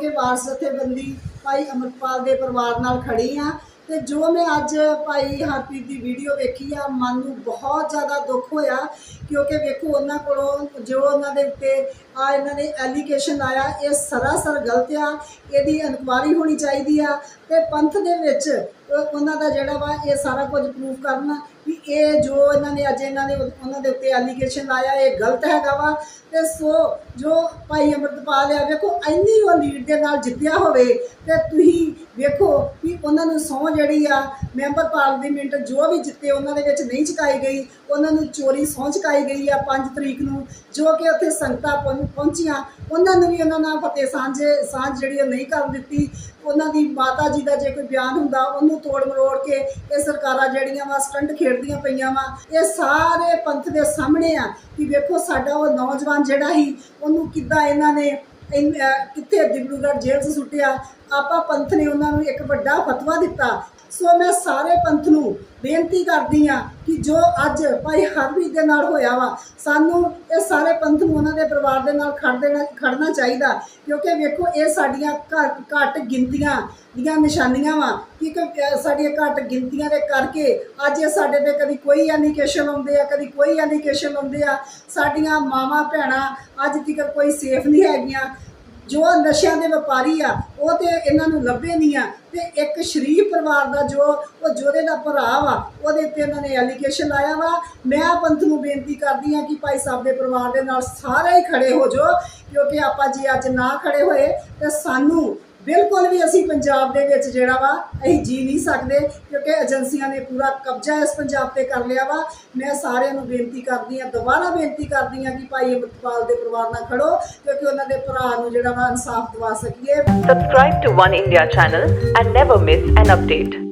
ਕਿ ਵਾਰਸ ਜਥੇਬੰਦੀ ਭਾਈ ਅਮਰਪਾਲ ਦੇ ਪਰਿਵਾਰ ਨਾਲ ਖੜੀ ਆ। ਤੇ ਜੋ ਮੈਂ ਅੱਜ ਭਾਈ ਹਰਪ੍ਰੀਤ ਦੀ ਵੀਡੀਓ ਵੇਖੀ ਆ, ਮਨ ਨੂੰ ਬਹੁਤ ਜ਼ਿਆਦਾ ਦੁੱਖ ਹੋਇਆ, ਕਿਉਂਕਿ ਵੇਖੋ ਉਹਨਾਂ ਕੋਲੋਂ ਜੋ ਉਹਨਾਂ ਦੇ ਉੱਤੇ ਆ ਇਹਨਾਂ ਨੇ ਐਲੀਗੇਸ਼ਨ ਆਇਆ, ਇਹ ਸਰਾਸਰ ਗਲਤ ਆ, ਇਹਦੀ ਇਨਕੁਆਰੀ ਹੋਣੀ ਚਾਹੀਦੀ ਆ। ਤੇ ਪੰਥ ਦੇ ਵਿੱਚ ਉਹਨਾਂ ਦਾ ਜਿਹੜਾ ਵਾ ਇਹ ਸਾਰਾ ਕੁਝ ਪ੍ਰੂਫ ਕਰਨ ਵੀ ਇਹ ਜੋ ਇਹਨਾਂ ਨੇ ਅੱਜ ਇਹਨਾਂ ਨੇ ਉਹਨਾਂ ਦੇ ਉੱਤੇ ਐਲੀਗੇਸ਼ਨ ਲਾਇਆ, ਇਹ ਗਲਤ ਹੈਗਾ ਵਾ। ਤੇ ਸੋ ਜੋ ਭਾਈ ਅਮਰਤਪਾਲ ਆ, ਵੇਖੋ, ਇੰਨੀ ਉਹ ਲੀਡ ਦੇ ਨਾਲ ਜਿੱਤਿਆ ਹੋਵੇ, ਤੇ ਤੁਸੀਂ ਵੇਖੋ ਵੀ ਉਹਨਾਂ ਨੂੰ ਸਹੁੰ ਜਿਹੜੀ ਆ, ਮੈਂਬਰ ਪਾਰਲੀਮੈਂਟ ਜੋ ਵੀ ਜਿੱਤੇ ਉਹਨਾਂ ਦੇ ਵਿੱਚ ਨਹੀਂ ਚੁਕਾਈ ਗਈ, ਉਹਨਾਂ ਨੂੰ ਚੋਰੀ ਸਹੁੰ ਚੁਕਾਈ ਗਈ ਆ 5 ਤਰੀਕ ਨੂੰ, ਜੋ ਕਿ ਉੱਥੇ ਸੰਗਤਾਂ ਪਹੁੰ- ਪਹੁੰਚੀਆਂ। ਉਹਨਾਂ ਨੂੰ ਵੀ ਉਹਨਾਂ ਨਾਲ ਫਤਿਹ ਸਾਂਝੇ ਸਾਂਝ ਜਿਹੜੀ ਉਹ ਨਹੀਂ ਕਰ ਦਿੱਤੀ। ਉਹਨਾਂ ਦੀ ਮਾਤਾ ਜੀ ਦਾ ਜੇ ਕੋਈ ਬਿਆਨ ਹੁੰਦਾ, ਉਹਨੂੰ ਤੋੜ ਮਰੋੜ ਕੇ ਇਹ ਸਰਕਾਰਾਂ ਜਿਹੜੀਆਂ ਵਾ ਸਟੰਟ ਖੇਡਦੀਆਂ ਪਈਆਂ ਵਾ, ਇਹ ਸਾਰੇ ਪੰਥ ਦੇ ਸਾਹਮਣੇ ਆ ਕਿ ਵੇਖੋ ਸਾਡਾ ਉਹ ਨੌਜਵਾਨ ਜਿਹੜਾ ਸੀ, ਉਹਨੂੰ ਕਿੱਦਾਂ ਇਹਨਾਂ ਨੇ ਕਿੱਥੇ ਡਿਬਰੂਗੜ੍ਹ ਜੇਲ੍ਹ 'ਚ ਸੁੱਟਿਆ, ਆਪਾ ਪੰਥ ਨੇ ਉਹਨਾਂ ਨੂੰ ਇੱਕ ਵੱਡਾ ਫਤਵਾ ਦਿੱਤਾ ਸੋ ਮੈਂ ਸਾਰੇ ਪੰਥ ਨੂੰ ਬੇਨਤੀ ਕਰਦੀ ਆ ਕਿ ਜੋ ਅੱਜ ਭਾਈ ਹਰਪ੍ਰੀਤ ਦੇ ਨਾਲ ਹੋਇਆ ਵਾ, ਸਾਨੂੰ ਇਹ ਸਾਰੇ ਪੰਥ ਨੂੰ ਉਹਨਾਂ ਦੇ ਪਰਿਵਾਰ ਦੇ ਨਾਲ ਖੜ ਦੇਣਾ ਖੜਨਾ ਚਾਹੀਦਾ। ਕਿਉਂਕਿ ਵੇਖੋ, ਇਹ ਸਾਡੀਆਂ ਘੱਟ ਘੱਟ ਗਿਣਤੀਆਂ ਦੀਆਂ ਨਿਸ਼ਾਨੀਆਂ ਵਾ ਕਿ ਸਾਡੀਆਂ ਘੱਟ ਗਿਣਤੀਆਂ ਦੇ ਕਰਕੇ ਅੱਜ ਇਹ ਸਾਡੇ ਤੇ ਕਦੀ ਕੋਈ ਐਲੀਗੇਸ਼ਨ ਆਉਂਦੇ ਆ, ਕਦੀ ਕੋਈ ਐਲੀਗੇਸ਼ਨ ਆਉਂਦੇ ਆ। ਸਾਡੀਆਂ ਮਾਵਾਂ, ਭੈਣਾਂ ਅੱਜ ਤੱਕ ਕੋਈ ਸੇਫ ਨਹੀਂ ਹੈਗੀਆਂ। ਜੋ ਨਸ਼ਿਆਂ ਦੇ ਵਪਾਰੀ ਆ, ਉਹ ਤੇ ਇਹਨਾਂ ਨੂੰ ਲੱਭੇ ਨਹੀਂ ਆ। ਤੇ ਇੱਕ ਸ਼ਰੀਫ ਪਰਿਵਾਰ ਦਾ ਜੋ, ਉਹ ਜੋਦੇ ਦਾ ਭਰਾ ਵਾ, ਉਹਦੇ ਤੇ ਇਹਨਾਂ ਨੇ ਐਲੀਗੇਸ਼ਨ ਲਾਇਆ ਵਾ। ਮੈਂ ਪੰਥ ਨੂੰ ਬੇਨਤੀ ਕਰਦੀ ਆ ਕਿ ਭਾਈ ਸਾਹਿਬ ਦੇ ਪਰਿਵਾਰ ਦੇ ਨਾਲ ਸਾਰੇ ਹੀ ਖੜੇ ਹੋ ਜੋ ਕਿਉਂਕਿ ਆਪਾਂ ਜੇ ਅੱਜ ਨਾ ਖੜੇ ਹੋਏ, ਤੇ ਸਾਨੂੰ ਬਿਲਕੁਲ ਵੀ ਅਸੀਂ ਪੰਜਾਬ ਦੇ ਵਿੱਚ ਜਿਹੜਾ ਵਾ, ਅਸੀਂ ਜੀ ਨਹੀਂ ਸਕਦੇ ਕਿਉਂਕਿ ਏਜੰਸੀਆਂ ਨੇ ਪੂਰਾ ਕਬਜ਼ਾ ਇਸ ਪੰਜਾਬ ਤੇ ਕਰ ਲਿਆ ਵਾ ਮੈਂ ਸਾਰਿਆਂ ਨੂੰ ਬੇਨਤੀ ਕਰਦੀ ਆ ਦੁਬਾਰਾ ਬੇਨਤੀ ਕਰਦੀ ਆ ਕਿ ਭਾਈ ਅਮਰਪਾਲ ਦੇ ਪਰਿਵਾਰ ਨਾਲ ਖੜੋ, ਕਿਉਂਕਿ ਉਹਨਾਂ ਦੇ ਭਰਾ ਨੂੰ ਜਿਹੜਾ ਵਾ ਇਨਸਾਫ ਦਿਵਾ ਸਕੀਏ Subscribe to One India channel and never miss an update.